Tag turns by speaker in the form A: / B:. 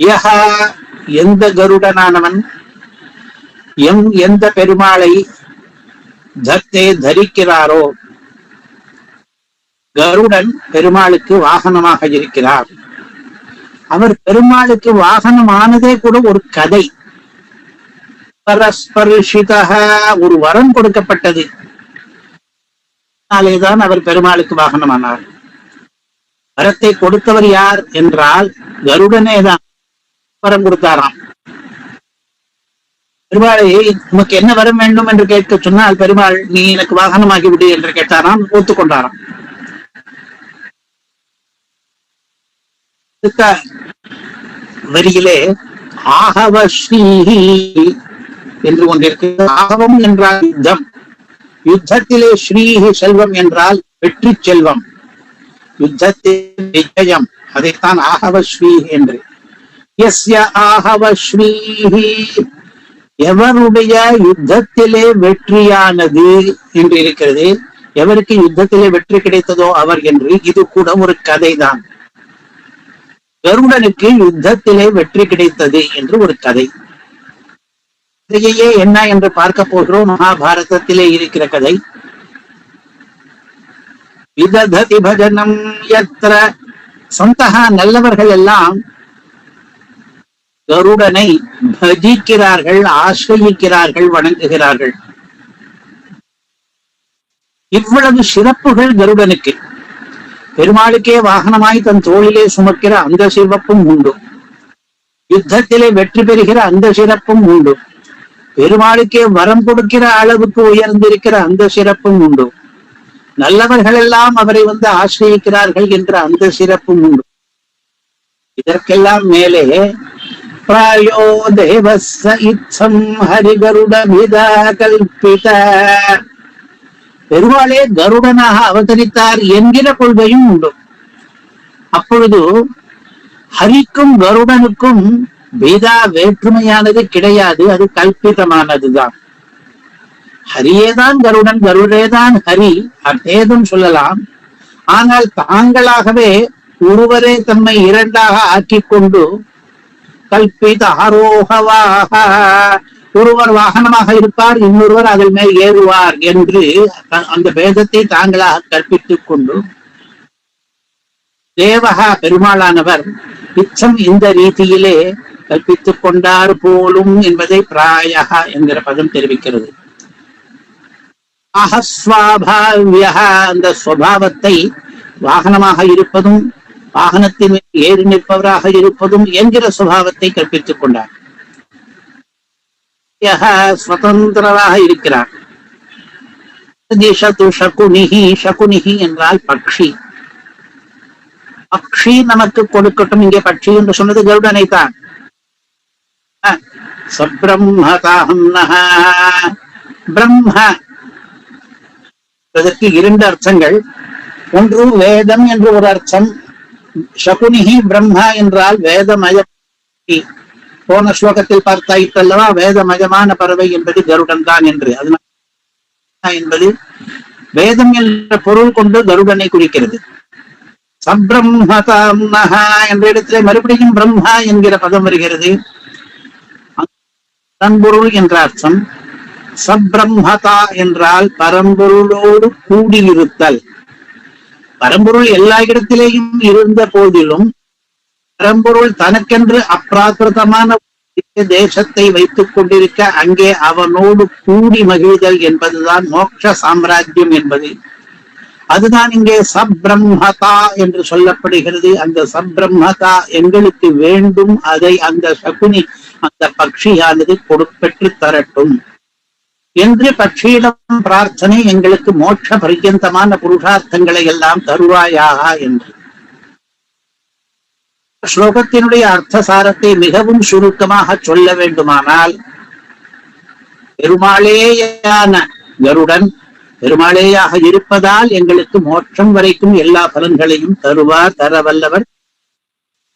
A: யஹா எந்த கருடனானவன்? எம் எந்த பெருமாளை தத்தே தரிக்கிறாரோ? கருடன் பெருமாளுக்கு வாகனமாக இருக்கிறார். அவர் பெருமாளுக்கு வாகனமானதே கூட ஒரு கதை. பரஸ்பர்ஷிதா ஒரு வரம் கொடுக்கப்பட்டது. அதனாலேதான் அவர் பெருமாளுக்கு வாகனமானார். வரத்தை கொடுத்தவர் யார் என்றால் கருடனே தான் வரம் கொடுத்தாராம். பெருமாளை உமக்கு என்ன வரம் வேண்டும் என்று கேட்க சொன்னால் பெருமாள் நீ எனக்கு வாகனமாகி விடு என்று கேட்டாராம் ஒத்துக்கொண்டாராம். வரியிலே ஆகவ ஸ்ரீஹி என்று ஒன்றிருக்கு ஆகவம் என்றால் யுத்தம். யுத்தத்திலே ஸ்ரீஹி செல்வம் என்றால் வெற்றி செல்வம். யுத்தத்தில் விஜயம் அதைத்தான் ஆகவ ஸ்ரீஹி என்று. எஸ்ய எவருடைய யுத்தத்திலே வெற்றியானது என்று இருக்கிறது எவருக்கு யுத்தத்திலே வெற்றி கிடைத்ததோ அவர் என்று இது கூட ஒரு கதைதான். கருடனுக்கு யுத்தத்திலே வெற்றி கிடைத்தது என்று ஒரு கதை. கதையே என்ன என்று பார்க்க போகிறோம் மகாபாரதத்திலே இருக்கிற கதை. விததி பஜனம் எத்திர சொந்தகா நல்லவர்கள் எல்லாம் கருடனை பஜிக்கிறார்கள் ஆசிரியிக்கிறார்கள் வணங்குகிறார்கள். இவ்வளவு சிறப்புகள் கருடனுக்கு. பெருமாளுக்கே வாகனமாய் தன் தோளிலே சுமக்கிற அந்த சிறப்பும் உண்டு. யுத்தத்திலே வெற்றி பெறுகிற அந்த சிறப்பும் உண்டு. பெருமாளுக்கே வரம் கொடுக்கிற அளவுக்கு உயர்ந்திருக்கிற அந்த சிறப்பும் உண்டு. நல்லவர்கள் எல்லாம் அவரை வந்து ஆசிரியிக்கிறார்கள் என்ற அந்த சிறப்பும் உண்டு. இதற்கெல்லாம் மேலே பிராயோ தேவஸ்ஸ இச்சம் ஹரிகருட கல்பித பெருவாளே கருடனாக அவதரித்தார் என்கிற கொள்கையும் உண்டு. அப்பொழுது ஹரிக்கும் கருடனுக்கும் வேதா வேற்றுமையானது கிடையாது அது கல்பிதமானதுதான். ஹரியேதான் கருடன் கருடேதான் ஹரி அத்தேதும் சொல்லலாம். ஆனால் தாங்களாகவே ஒருவரே தம்மை இரண்டாக ஆக்கிக் கொண்டு கல்பிதாரோகவாக ஒருவர் வாகனமாக இருப்பார் இன்னொருவர் அதில் மேல் ஏறுவார் என்று அந்த பேதத்தை தாங்களாக கற்பித்துக் கொண்டு தேவகா பெருமாளானவர் இச்சம் இந்த ரீதியிலே கற்பித்துக் கொண்டார் போலும் என்பதை பிராயகா என்கிற பதம் தெரிவிக்கிறது. அகஸ்வாபாவிய அந்த சுவாவத்தை வாகனமாக இருப்பதும் வாகனத்தின் மீது ஏறி நிற்பவராக இருப்பதும் என்கிற சுபாவத்தை கற்பித்துக் கொண்டார். சுதந்திரராக இருக்கிறார். சகுனிகி சகுனிகி என்றால் பக்ஷி பக்ஷி நமக்கு கொடுக்கட்டும் இங்கே பட்சி என்று சொன்னது கருடனை தான். சப்ரம்மதாஹம் பிரம்ம. இதற்கு இரண்டு அர்த்தங்கள். ஒன்று வேதம் என்று ஒரு அர்த்தம். சகுனிஹி பிரம்மா என்றால் வேதமய போன ஸ்லோகத்தில் பார்த்தாயிற்றல்லவா வேதமயமான பறவை என்பது கருடன் தான் என்று. அதனால் என்பது வேதம் என்ற பொருள் கொண்டு கருடனை குறிக்கிறது. சப்ரம்மதாம் என்ற இடத்திலே மறுபடியும் பிரம்மா என்கிற பதம் வருகிறது. பரம்பொருள் என்ற அர்த்தம். சப்ரம்மதா என்றால் பரம்பொருளோடு கூடியிருத்தல். பரம்பொருள் எல்லா இடத்திலேயும் இருந்த போதிலும் பரம்பொருள் தனக்கென்று அப்பிராகிருதமான தேசத்தை வைத்துக் கொண்டிருக்க அங்கே அவனோடு கூடி மகிழ்தல் என்பதுதான் மோட்ச சாம்ராஜ்யம் என்பது. அதுதான் இங்கே சப்ரம்மதா என்று சொல்லப்படுகிறது. அந்த சப்ரம்மதா எங்களுக்கு வேண்டும். அதை அந்த சகுனி அந்த பக்ஷியானது கொடுப்பெற்று தரட்டும். என்று பட்சியிடம் பிரார்த்தனை எங்களுக்கு மோட்ச பரியந்தமான புருஷார்த்தங்களை எல்லாம் தருவாயாக என்று. ஸ்லோகத்தினுடைய அர்த்தசாரத்தை மிகவும் சுருக்கமாக சொல்ல வேண்டுமானால் பெருமாளேயான கருடன் பெருமாளேயாக இருப்பதால் எங்களுக்கு மோட்சம் வரைக்கும் எல்லா பலன்களையும் தருவார் தரவல்லவர்.